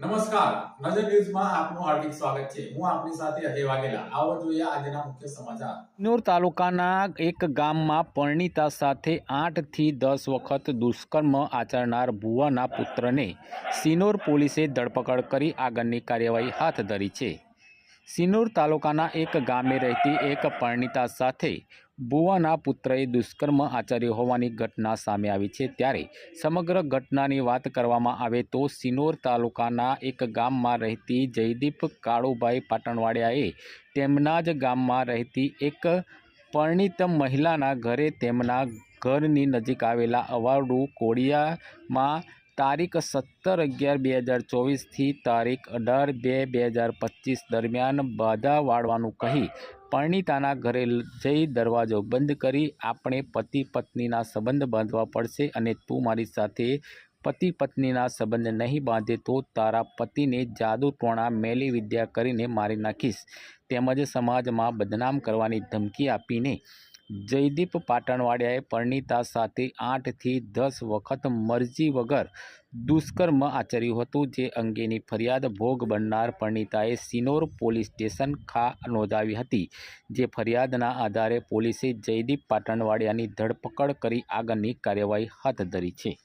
નમસ્કાર. નજર ન્યૂઝમાં આપનું હાર્દિક સ્વાગત છે. હું આપની સાથે અજય વાઘેલા. આવો જોઈએ આજના મુખ્ય સમાચાર. સિનોર તાલુકાના એક ગામમાં પરણિતા સાથે આઠથી દસ વખત દુષ્કર્મ આચરનાર ભુવાના પુત્રને સિનોર પોલીસે ધરપકડ કરી આગળની કાર્યવાહી હાથ ધરી છે. સિનોર તાલુકાના એક ગામે રહેતી એક પરણિતા સાથે ભુવાના પુત્રએ દુષ્કર્મ આચર્યો હોવાની ઘટના સામે આવી છે. ત્યારે સમગ્ર ઘટનાની વાત કરવામાં આવે તો સિનોર તાલુકાના એક ગામમાં રહેતી જયદીપ કાળુભાઈ પાટણવાડિયાએ તેમના જ ગામમાં રહેતી એક પરણિત મહિલાના ઘરે તેમના ઘરની નજીક આવેલા અવારડુ કોડિયામાં તારીખ સત્તર અગિયાર બે હજાર ચોવીસથી તારીખ અઢાર બે બે હજાર પચીસ દરમિયાન બાધા વાળવાનું કહી પરણિતાના ઘરે જઈ દરવાજો બંધ કરી આપણે પતિ પત્નીના સંબંધ બાંધવા પડશે અને તું મારી સાથે પતિ પત્નીના સંબંધ નહીં બાંધે તો તારા પતિને જાદુ ટોણા મેલી વિદ્યા કરીને મારી નાખીશ. તેમજ સમાજમાં બદનામ કરવાની ધમકી આપીને જયદીપ પાટણવાડિયાએ પરણિતા સાથે આઠથી દસ વખત મરજી વગર દુષ્કર્મ આચર્યું હતું, જે અંગેની ફરિયાદ ભોગ બનનાર પરણિતાએ સિનોર પોલીસ સ્ટેશન ખા નોંધાવી હતી, જે ફરિયાદના આધારે પોલીસે જયદીપ પાટણવાડિયાની ધરપકડ કરી આગળની કાર્યવાહી હાથ ધરી છે.